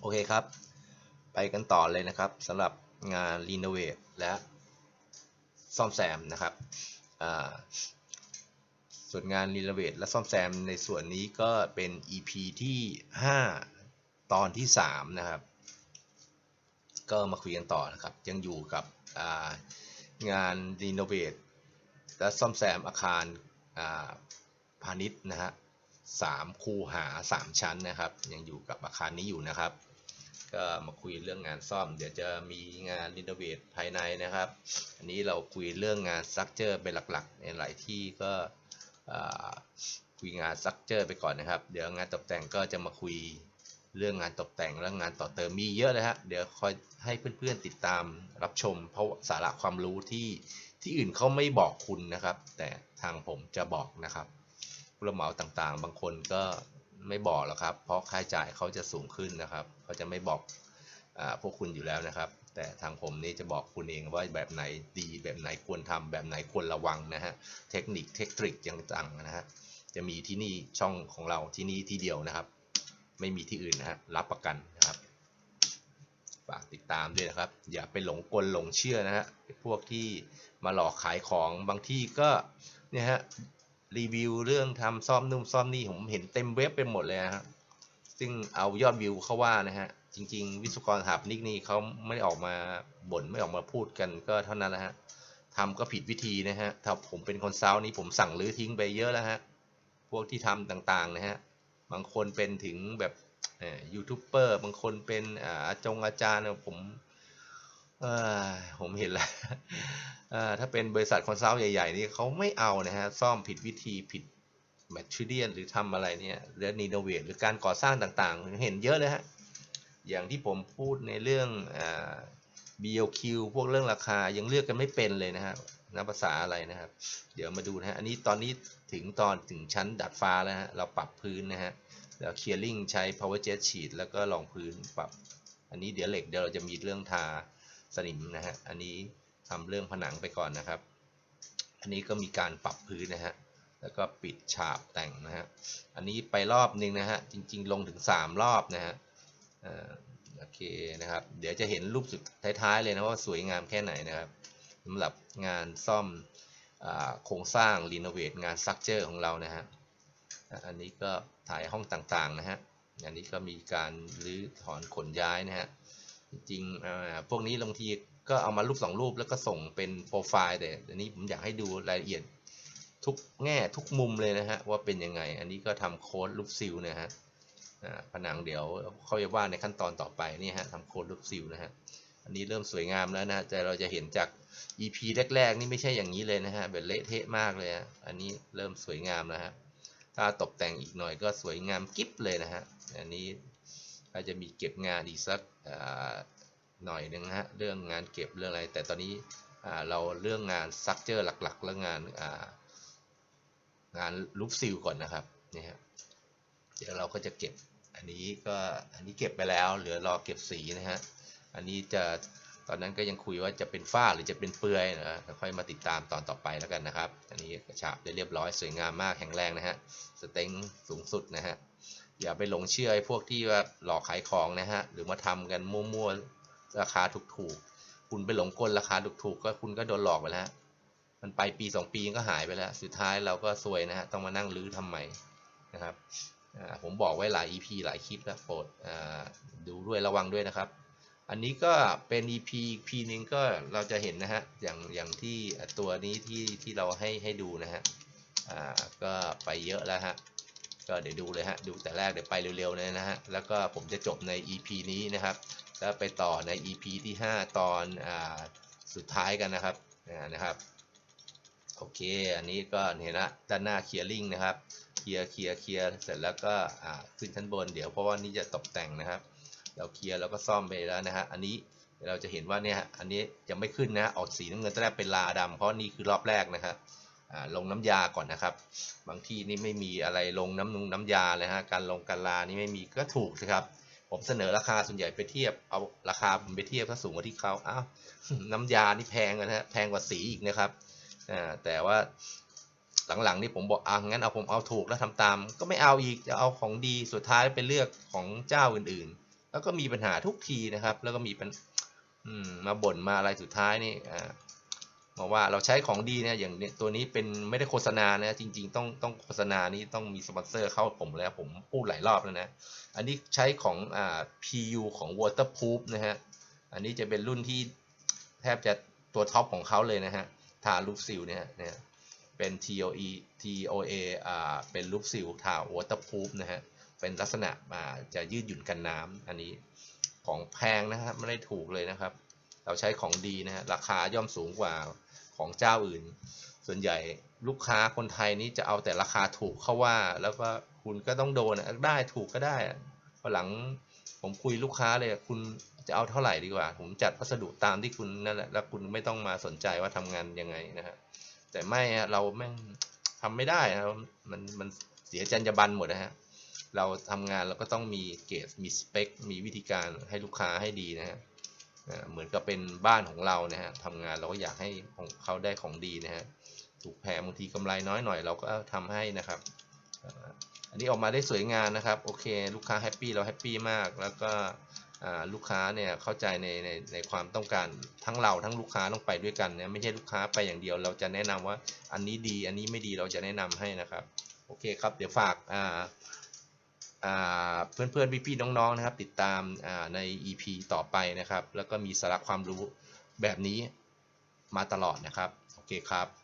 โอเคครับ ไปกันต่อเลยนะครับสำหรับงานรีโนเวทและซ่อมแซมนะครับส่วนงานรีโนเวทและซ่อมแซมในส่วนนี้ก็เป็น EP ที่ 5 ตอนที่ 3 นะครับ ก็มาคุยกันต่อนะครับ ยังอยู่กับางานรีโนเวทและซ่อมแซมอาคารพาณิชย์นะฮะ สามคูหา 3 ชั้นนะครับ ยังอยู่กับอาคารนี้อยู่นะครับ ก็มาคุยเรื่องงานซ่อม เดี๋ยวจะมีงานรีโนเวทภายในนะครับ อันนี้เราคุยเรื่องงานสตรัคเจอร์เป็นหลักๆ ในหลายที่ก็คุยงานสตรัคเจอร์ไปก่อนนะครับ เดี๋ยวงานตกแต่งก็จะมาคุยเรื่องงานตกแต่งและงานต่อเติมมีเยอะเลยฮะเดี๋ยวคอยให้เพื่อนๆติดตามรับชม เพราะสาระความรู้ที่ที่อื่นเขาไม่บอกคุณนะครับ แต่ทางผมจะบอกนะครับ ผู้รับเหมาต่างๆ บางคนก็ไม่บอกหรอกครับ เพราะค่าใช้จ่ายเขาจะสูงขึ้นนะครับเขาจะไม่บอกอพวกคุณอยู่แล้วนะครับ แต่ทางผมนี่จะบอกคุณเองว่าแบบไหนดีแบบไหนควรทำแบบไหนควรระวังนะฮะเทคนิคเทคนิคต่างๆนะฮะจะมีที่นี่ช่องของเราที่นี่ที่เดียวนะครับ ไม่มีที่อื่นนะฮะรับประกันนะครับฝากติดตามด้วยนะครับ อย่าไปหลงกลหลงเชื่อนะฮะพวกที่มาหลอกขายของบางที่ก็เนี่ยฮะ รีวิวเรื่องทำซ่อมนุ่มซ่อมนี่ผมเห็นเต็มเว็บไปหมดเลยฮะซึ่งเอายอดวิวเขาว่านะฮะ จริง ๆ วิศวกรสถาปนิกนี่เขาไม่ได้ออกมาบ่นไม่ออกมาพูดกันก็เท่านั้นแหละฮะทำก็ผิดวิธีนะฮะ ถ้าผมเป็นคนเซานี่ผมสั่งรื้อทิ้งไปเยอะแล้วฮะ พวกที่ทำต่างๆนะฮะ บางคนเป็นถึงแบบยูทูบเบอร์ บางคนเป็นอาจงอาจารย์ผม เออผมเห็นแล้วถ้าเป็นบริษัทคอนซัลท์ใหญ่ ๆ นี่เขาไม่เอานะฮะ ซ่อมผิดวิธีผิดแมทริเดียนหรือทำอะไรเนี่ยเรื่องนีโนเวทหรือการก่อสร้างต่างๆ เห็นเยอะเลยฮะ อย่างที่ผมพูดในเรื่อง BOQ พวกเรื่องราคายังเลือกกันไม่เป็นเลยนะฮะนับภาษาอะไรนะครับ เดี๋ยวมาดูนะฮะ อันนี้ตอนนี้ถึงตอนถึงชั้นดัดฟ้าแล้วฮะ เราปรับพื้นนะฮะ แล้วเคลียร์ลิงใช้ power jet sheet แล้วก็รองพื้นปรับ อันนี้เดี๋ยวเหล็กเดี๋ยวเราจะมีเรื่องทา สนิมนะฮะ อันนี้ทำเรื่องผนังไปก่อนนะครับ อันนี้ก็มีการปรับพื้นนะฮะ แล้วก็ปิดฉาบแต่งนะฮะ อันนี้ไปรอบนึงนะฮะ จริง ๆ ลงถึง 3 รอบนะฮะโอเคนะครับ เดี๋ยวจะเห็นรูปสุดท้ายๆเลยนะว่าสวยงามแค่ไหนนะครับสำหรับงานซ่อมโครงสร้างรีโนเวทงานซักเจอร์ของเรานะฮะ อันนี้ก็ถ่ายห้องต่างๆนะฮะ อันนี้ก็มีการรื้อถอนขนย้ายนะฮะ จริงๆพวกนี้บางทีก็เอามารูปสองรูปแล้วก็ส่งเป็นโปรไฟล์แต่อันนี้ผมอยากให้ดูรายละเอียดทุกแง่ทุกมุมเลยนะฮะว่าเป็นยังไง อันนี้ก็ทำโค้ดรูปซิลนะฮะผนังเดี๋ยวเขาจะว่าในขั้นตอนต่อไปนี่ฮะทำโค้ดรูปซิลนะฮะอันนี้เริ่มสวยงามแล้วนะแต่เราจะเห็นจาก EP แรกๆ นี่ไม่ใช่อย่างนี้เลยนะฮะแบบเละเทะมากเลยอันนี้เริ่มสวยงามนะฮะถ้าตกแต่งอีกหน่อยก็สวยงามกิ๊บเลยนะฮะอันนี้ อาจจะมีเก็บงานอีกสักหน่อยนึงฮะเรื่องงานเก็บเรื่องอะไร แต่ตอนนี้เราเรื่องงานซักเจอร์หลักๆ แล้วงานงานลูปซิลก่อนนะครับนี่ฮะเดี๋ยวเราก็จะเก็บอันนี้ก็อันนี้เก็บไปแล้วเหลือรอเก็บสีนะฮะอันนี้จะตอนนั้นก็ยังคุยว่าจะเป็นฝ้าหรือจะเป็นเปลือยนะค่อยมาติดตามตอนต่อไปแล้วกันนะครับ อันนี้กระฉาบได้เรียบร้อยสวยงามมากแข็งแรงนะฮะสเต็งสูงสุดนะฮะ อย่าไปหลงเชื่อไอ้พวกที่ว่าหลอกขายของนะฮะ หรือมาทำกันมั่วๆ ราคาถูกๆ คุณไปหลงกลราคาถูกๆ ก็คุณก็โดนหลอกไปแล้ว มันไปปี 2 ปีก็หายไปแล้ว สุดท้ายเราก็ซวยนะฮะ ต้องมานั่งรื้อทำไมนะครับ ผมบอกไว้หลาย EP หลายคลิปแล้วโปรดดูด้วยระวังด้วยนะครับ อันนี้ก็เป็น EP อีก P นึงก็เราจะเห็นนะฮะ อย่างอย่างที่ตัวนี้ที่ที่เราให้ให้ดูนะฮะก็ไปเยอะแล้วฮะ ก็เดี๋ยวดูเลยฮะ ดูแต่แรกเดี๋ยวไปเร็วๆเลยนะฮะ แล้วก็ผมจะจบใน EP นี้นะครับ แล้วไปต่อใน EP ที่ 5 ตอนอสุดท้ายกันนะครับนะครับ โอเค อันนี้ก็เห็นละด้านหน้าเคลียร์ลิงนะครับ เคลียร์เคลียร์เคลียร์เสร็จแล้วก็ขึ้นชั้นบนเดี๋ยวเพราะว่านี่จะตกแต่งนะครับ เราเคลียร์แล้วก็ซ่อมไปแล้วนะฮะ อันนี้เราจะเห็นว่าเนี่ย อันนี้ยังไม่ขึ้นนะ ออกสีน้ำเงินตอนแรกเป็นลาดำเพราะนี่คือรอบแรกนะครับ ลงน้ำยาก่อนนะครับ บางที่นี่ไม่มีอะไรลงน้ำนุงน้ำยาเลยฮะการลงการลานี่ไม่มีก็ถูกนะครับ ผมเสนอราคาส่วนใหญ่ไปเทียบเอาราคาผมไปเทียบถ้าสูงกว่าที่เขาอ้าวน้ำยานี่แพงนะฮะแพงกว่าสีอีกนะครับแต่ว่าหลังๆนี่ผมบอกอะงั้นเอาผมเอาถูกแล้วทำตาม ก็ไม่เอาอีกจะเอาของดีสุดท้ายไปเลือกของเจ้าอื่นๆ แล้วก็มีปัญหาทุกทีนะครับ แล้วก็มีปัญมมาบ่นมาอะไรสุดท้ายนี่ อ่าบอกว่าเราใช้ของดีเนี่ยอย่างเนี้ยตัวนี้เป็นไม่ได้โฆษณานะจริง ๆ ต้องต้องโฆษณานี้ต้องมีสปอนเซอร์เข้าผมแล้วผมพูดหลายรอบแล้วนะ อันนี้ใช้ของอ่า PU ของ Waterproof นะฮะอันนี้จะเป็นรุ่นที่แทบจะตัวท็อปของเขาเลยนะฮะทาลูปซิลเนี่ยเนี่ยเป็น TOE TOA อ่าเป็นลูปซิลทา Waterproof นะฮะเป็นลักษณะอ่าจะยืดหยุ่นกันน้ำอันนี้ของแพงนะครับไม่ได้ถูกเลยนะครับ เราใช้ของดีนะฮะราคาย่อมสูงกว่าของเจ้าอื่น ส่วนใหญ่ลูกค้าคนไทยนี่จะเอาแต่ราคาถูกเข้าว่า แล้วก็คุณก็ต้องโดนอะได้ถูกก็ได้พอหลังผมคุยลูกค้าเลยคุณจะเอาเท่าไหร่ดีกว่า ผมจัดพัสดุตามที่คุณนั่นแหละแล้วคุณไม่ต้องมาสนใจว่าทำงานยังไงนะฮะแต่ไม่ฮะเราแม่งทำไม่ได้นะมันมันเสียจรรยาบรรณหมดนะฮะเราทำงานเราก็ต้องมีเกรดมีสเปค มีวิธีการให้ลูกค้าให้ดีนะฮะ เหมือนกับเป็นบ้านของเรานะฮะทำงานเราก็อยากให้ของเขาได้ของดีนะฮะถูกแพงบางทีกำไรน้อยหน่อยเราก็ทำให้นะครับ อันนี้ออกมาได้สวยงามนะครับ โอเค ลูกค้าแฮปปี้เราแฮปปี้มาก แล้วก็ลูกค้าเนี่ยเข้าใจในในในความต้องการทั้งเราทั้งลูกค้าต้องไปด้วยกันเนี่ยไม่ใช่ลูกค้าไปอย่างเดียว เราจะแนะนำว่าอันนี้ดีอันนี้ไม่ดีเราจะแนะนำให้นะครับ โอเคครับ เดี๋ยวฝาก อ่อนเพื่อนๆพี่ๆน้องๆนะครับ ติดตามใน EP ต่อไปนะครับ แล้วก็มีสาระความรู้แบบนี้มาตลอดนะครับ โอเคครับ